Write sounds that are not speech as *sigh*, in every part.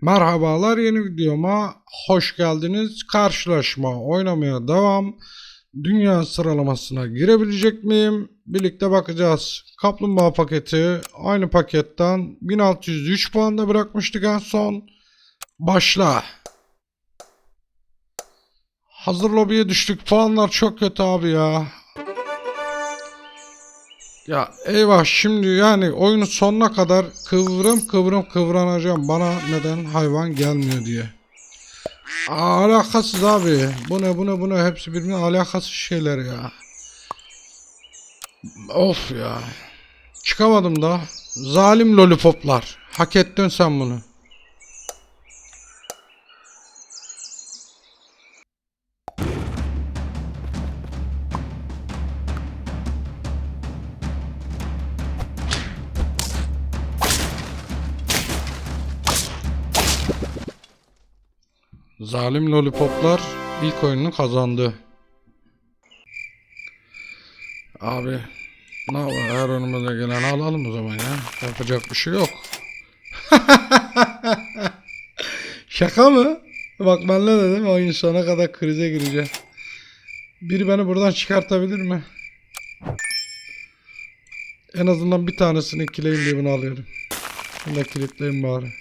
Merhabalar yeni videoma hoş geldiniz. Karşılaşma oynamaya devam. Dünya sıralamasına girebilecek miyim? Birlikte bakacağız. Kaplumbağa paketi aynı paketten 1603 puanda bırakmıştık en son. Başla. Hazır lobiye düştük. Puanlar çok kötü abi ya. Ya eyvah şimdi yani oyunun sonuna kadar kıvrım kıvrım kıvranacağım. Bana neden hayvan gelmiyor diye. Alakasız abi. Bu ne bu ne bu ne hepsi birbirine alakasız şeyler ya. Of ya. Çıkamadım da. Zalim lollipoplar. Hak ettin sen bunu. Zalim lollipoplar ilk oyununu kazandı. Abi ne var her önümüze gelen alalım o zaman ya. Yapacak bir şey yok. *laughs* Şaka mı? Bak ben ne dedim oyun sona kadar krize gireceğim. Biri beni buradan çıkartabilir mi? En azından bir tanesini ikileyim diye bunu alıyorum. Bunu da kilitleyin bari.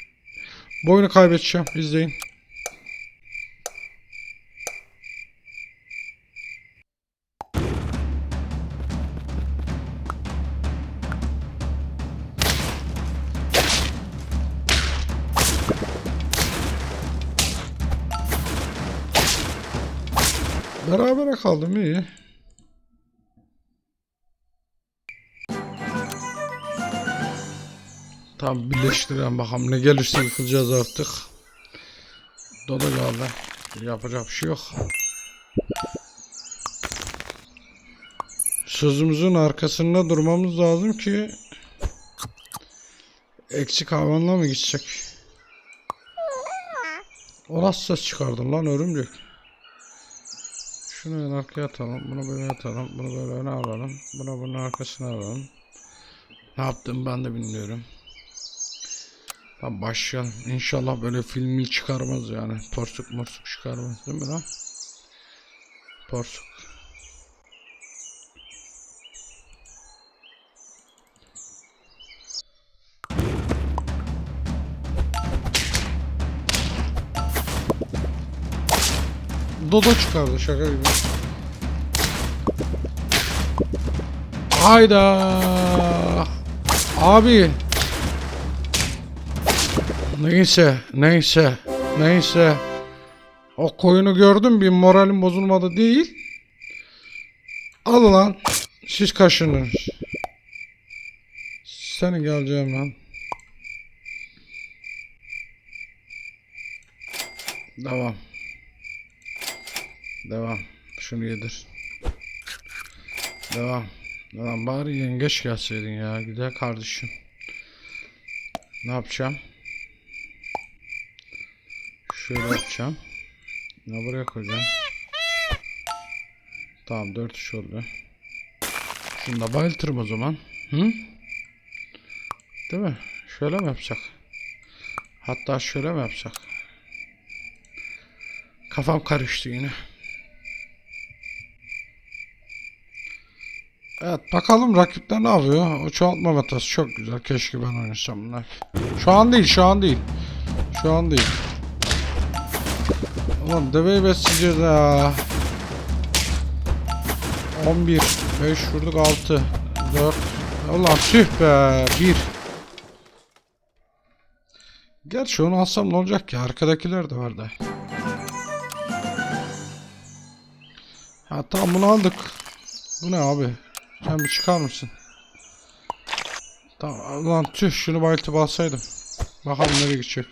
Bu oyunu kaybedeceğim. İzleyin. Berabere kaldım iyi. Tam birleştirelim bakalım ne gelirse yıkılacağız artık. Dodo geldi. Yapacak bir şey yok. Sözümüzün arkasında durmamız lazım ki eksik hayvanla mı gidecek? O nasıl ses çıkardın lan örümcek? Şunu arkaya atalım. Bunu böyle atalım. Bunu böyle öne alalım. Bunu bunun arkasına alalım. Ne yaptım ben de bilmiyorum. Tamam başlayalım. İnşallah böyle filmi çıkarmaz yani. Porsuk morsuk çıkarmaz değil mi lan? Porsuk. Dodo çıkardı şaka gibi. Hayda. Abi. Neyse, neyse, neyse. O koyunu gördüm bir moralim bozulmadı değil. Al lan. Siz kaşının. Seni geleceğim lan. Devam. Devam. Şunu yedir. Devam. Devam. Bari yengeç gelseydin ya. Güzel kardeşim. Ne yapacağım? Şöyle yapacağım. Ne buraya koyacağım? Tamam 4 iş oldu. Şunu da bayıltırım o zaman. Hı? Değil mi? Şöyle mi yapacak? Hatta şöyle mi yapacak? Kafam karıştı yine. Evet bakalım rakipler ne yapıyor? O çoğaltma metası çok güzel. Keşke ben oynasam bunlar. Şu an değil şu an değil. Şu an değil. Ulan deveyi besleyeceğiz ya. 11 5 vurduk 6 4 Ulan tüh be 1 Gerçi onu alsam ne olacak ki arkadakiler de var da Ha tamam bunu aldık Bu ne abi Sen bir çıkar mısın Tamam ulan tüh şunu bayıltıp alsaydım Bakalım nereye gidecek.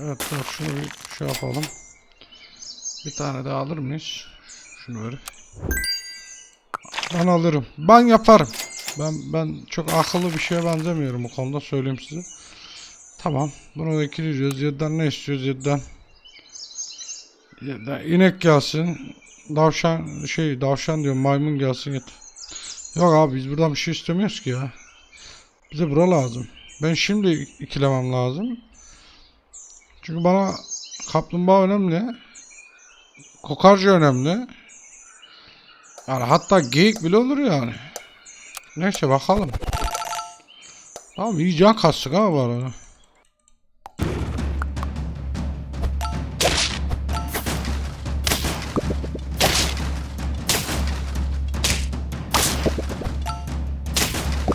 Evet dur şunu bir şey yapalım. Bir tane daha alır mıyız? Şunu verip. Ben alırım. Ben yaparım. Ben ben çok akıllı bir şeye benzemiyorum bu konuda söyleyeyim size. Tamam. Bunu da ikileyeceğiz. Yediden ne istiyoruz? Yediden. Yediden inek gelsin. Davşan şey davşan diyorum maymun gelsin yeter. Yok abi biz buradan bir şey istemiyoruz ki ya. Bize bura lazım. Ben şimdi ikilemem lazım. Çünkü bana kaplumbağa önemli. Kokarca önemli. Yani hatta geyik bile olur yani. Neyse bakalım. Tamam iyi can kastık ama bu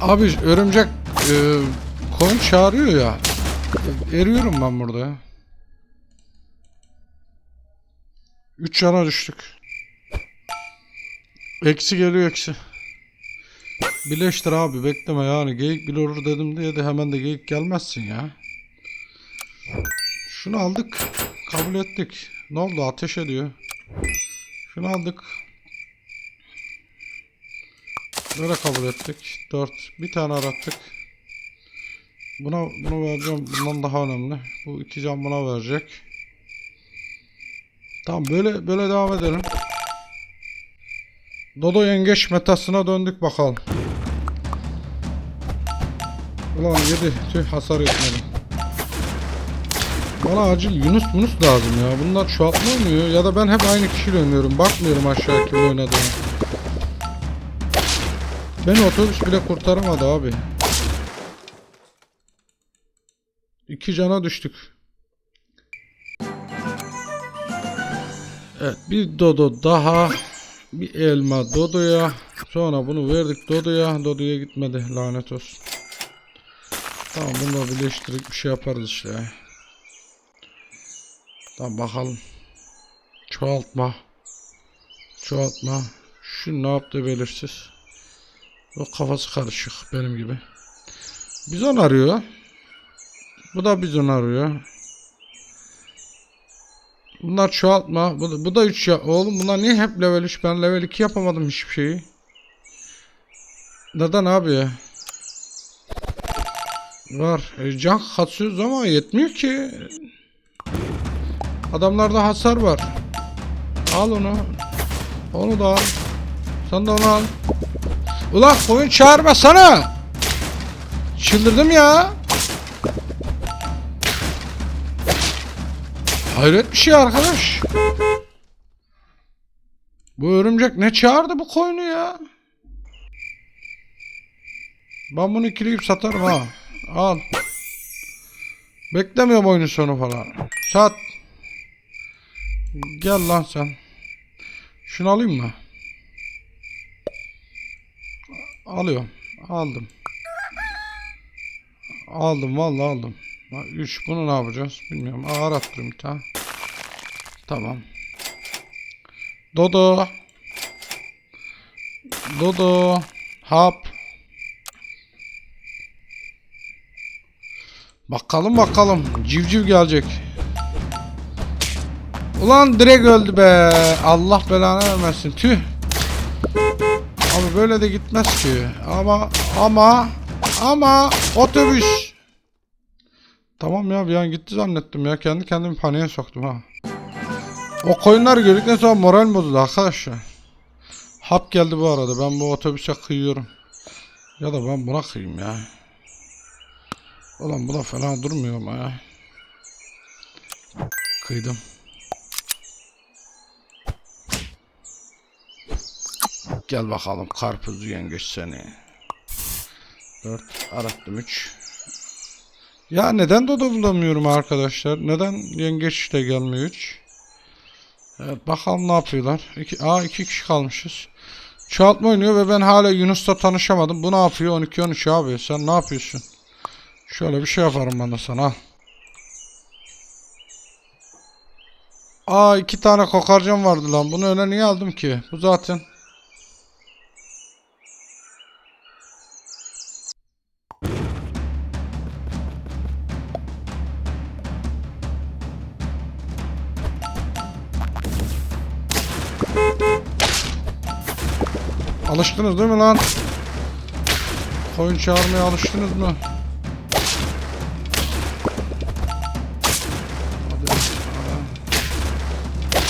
Abi örümcek e, koyun çağırıyor ya. Eriyorum ben burada ya. 3 cana düştük. Eksi geliyor eksi. Birleştir abi bekleme yani geyik bile olur dedim diye de hemen de geyik gelmezsin ya. Şunu aldık. Kabul ettik. Ne oldu ateş ediyor. Şunu aldık. Böyle kabul ettik. 4. Bir tane arattık. Buna bunu vereceğim. Bundan daha önemli. Bu iki can buna verecek. Tamam böyle böyle devam edelim. Dodo yengeç metasına döndük bakalım. Ulan yedi. Tüh hasar etmedi. Bana acil Yunus Yunus lazım ya. Bunlar çoğaltma olmuyor ya da ben hep aynı kişiyle oynuyorum. Bakmıyorum aşağı kim oynadığını. Beni otobüs bile kurtaramadı abi. İki cana düştük. Evet bir dodo daha. Bir elma dodoya. Sonra bunu verdik dodoya. Dodoya gitmedi lanet olsun. Tamam bunu birleştirip bir şey yaparız işte. Tamam bakalım. Çoğaltma. Çoğaltma. Şu ne yaptı belirsiz. O kafası karışık benim gibi. Bizon arıyor. Bu da bizon arıyor. Bunlar çoğaltma. Bu bu da 3 ya. Oğlum bunlar niye hep level 3? Ben level 2 yapamadım hiçbir şeyi. Neden abi? Var. E, can katıyoruz ama yetmiyor ki. Adamlarda hasar var. Al onu. Onu da al. Sen de onu al. Ulan koyun çağırmasana. Çıldırdım ya. Hayret bir şey arkadaş. Bu örümcek ne çağırdı bu koyunu ya? Ben bunu ikileyip satarım ha. Al. Beklemiyorum oyunun sonu falan. Sat. Gel lan sen. Şunu alayım mı? Alıyorum. Aldım. Aldım vallahi aldım. 3 bunu ne yapacağız bilmiyorum. Ağır attırayım bir tane. Tamam. Dodo. Dodo. Hap. Bakalım bakalım. Civciv gelecek. Ulan direkt öldü be. Allah belanı vermesin. Tüh. Abi böyle de gitmez ki. Ama ama ama otobüs. Tamam ya bir an gitti zannettim ya. Kendi kendimi paniğe soktum ha. O koyunları gördükten sonra moral bozuldu arkadaşlar. Hap geldi bu arada. Ben bu otobüse kıyıyorum. Ya da ben buna kıyayım ya. Ulan bu da fena durmuyor ama ya. Kıydım. Gel bakalım karpuzlu yengeç seni. 4 arattım 3. Ya neden dodo bulamıyorum arkadaşlar? Neden yengeç de gelmiyor hiç? Evet bakalım ne yapıyorlar. İki, aa iki kişi kalmışız. Çoğaltma oynuyor ve ben hala Yunus'la tanışamadım. Bu ne yapıyor? 12-13 abi. Sen ne yapıyorsun? Şöyle bir şey yaparım ben de sana. Aa iki tane kokarcam vardı lan. Bunu öne niye aldım ki? Bu zaten. Alıştınız değil mi lan? Koyun çağırmaya alıştınız mı?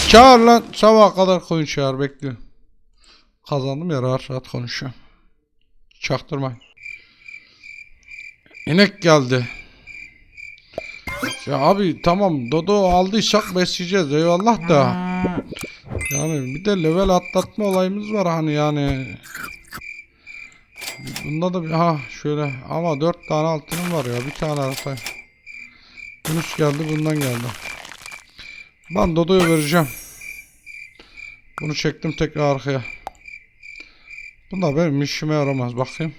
Çağır lan. Sabaha kadar koyun çağır bekliyorum. Kazandım ya rahat rahat konuşuyorum. Çaktırmayın. İnek geldi. Ya abi tamam Dodo aldıysak besleyeceğiz eyvallah da. Yani bir de level atlatma olayımız var hani yani. Bunda da bir ha şöyle ama dört tane altınım var ya bir tane atayım. Yunus geldi bundan geldi. Ben Dodo'ya vereceğim. Bunu çektim tekrar arkaya. Bunlar benim işime yaramaz bakayım.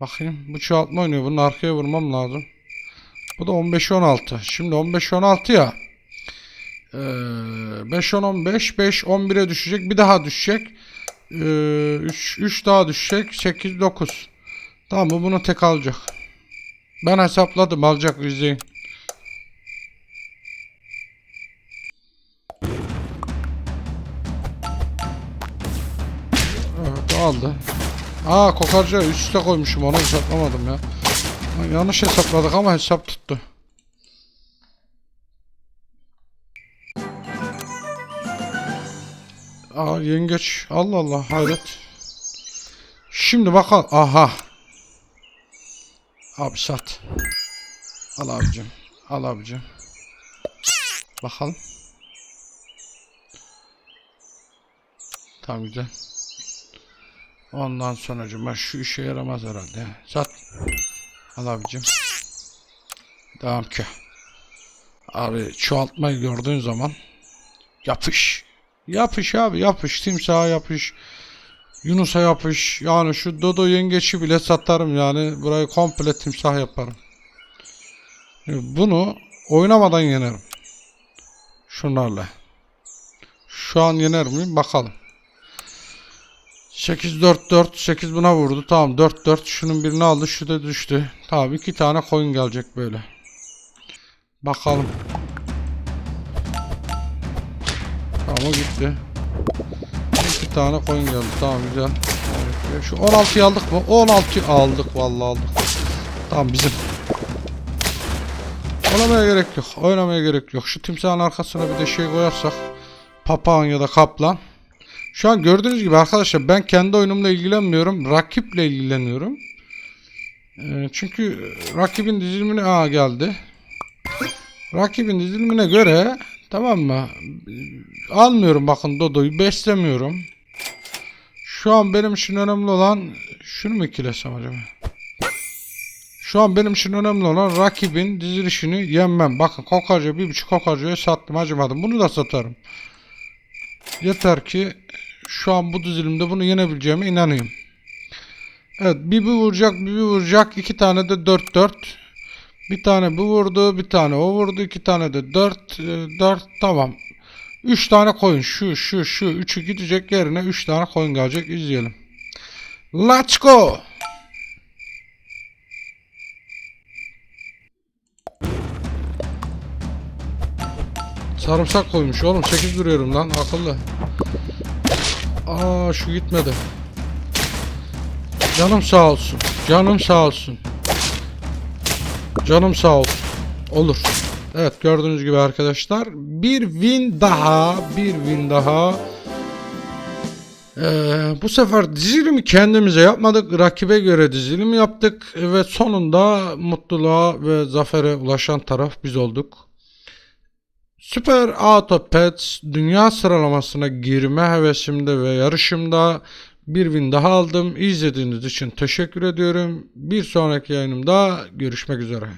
Bakayım bu çoğaltma oynuyor bunun arkaya vurmam lazım. Bu da 15-16. Şimdi 15-16 ya. Ee, 5-10-15, 5-11'e düşecek. Bir daha düşecek. Ee, 3, 3 daha düşecek. 8-9. Tamam bu bunu tek alacak. Ben hesapladım alacak izleyin. Evet aldı. Aa kokarca üst üste koymuşum onu hesaplamadım ya. Yanlış hesapladık ama hesap tuttu. Aa yengeç. Allah Allah hayret. Şimdi bakalım. Aha. Abi sat. Al abicim. Al abicim. Bakalım. Tamam güzel. Ondan sonra şu işe yaramaz herhalde. Sat. Al abicim. Devam ki. Abi çoğaltmayı gördüğün zaman yapış. Yapış abi yapış. Timsaha yapış. Yunus'a yapış. Yani şu Dodo yengeçi bile satarım yani. Burayı komple timsah yaparım. Bunu oynamadan yenerim. Şunlarla. Şu an yener miyim? Bakalım. 8 4 4 8 buna vurdu. Tamam 4 4 şunun birini aldı. Şu da düştü. Tamam iki tane coin gelecek böyle. Bakalım. Tamam o gitti. İki tane coin geldi. Tamam güzel. Şu 16'yı aldık mı? 16'yı aldık vallahi aldık. Tamam bizim. Oynamaya gerek yok. Oynamaya gerek yok. Şu timsahın arkasına bir de şey koyarsak. Papağan ya da kaplan. Şu an gördüğünüz gibi arkadaşlar ben kendi oyunumla ilgilenmiyorum. Rakiple ilgileniyorum. Ee, çünkü rakibin dizilimine aa geldi. Rakibin dizilimine göre tamam mı? Almıyorum bakın Dodo'yu beslemiyorum. Şu an benim için önemli olan şunu mu ikilesem acaba? Şu an benim için önemli olan rakibin dizilişini yenmem. Bakın kokarca bir buçuk kokarcaya sattım acımadım. Bunu da satarım. Yeter ki şu an bu dizilimde bunu yenebileceğime inanıyorum. Evet bir bir vuracak bir bir vuracak. iki tane de 4-4. Bir tane bu vurdu bir tane o vurdu. iki tane de 4 4 tamam. 3 tane koyun şu şu şu. Üçü gidecek yerine 3 tane koyun gelecek izleyelim. Let's go. Sarımsak koymuş oğlum 8 duruyorum lan akıllı. Aa şu gitmedi. Canım sağ olsun. Canım sağ olsun. Canım sağ olsun. Olur. Evet gördüğünüz gibi arkadaşlar bir win daha bir win daha. Ee, bu sefer dizilimi kendimize yapmadık. Rakibe göre dizilim yaptık ve sonunda mutluluğa ve zafere ulaşan taraf biz olduk. Süper Auto Pets dünya sıralamasına girme hevesimde ve yarışımda bir win daha aldım. İzlediğiniz için teşekkür ediyorum. Bir sonraki yayınımda görüşmek üzere.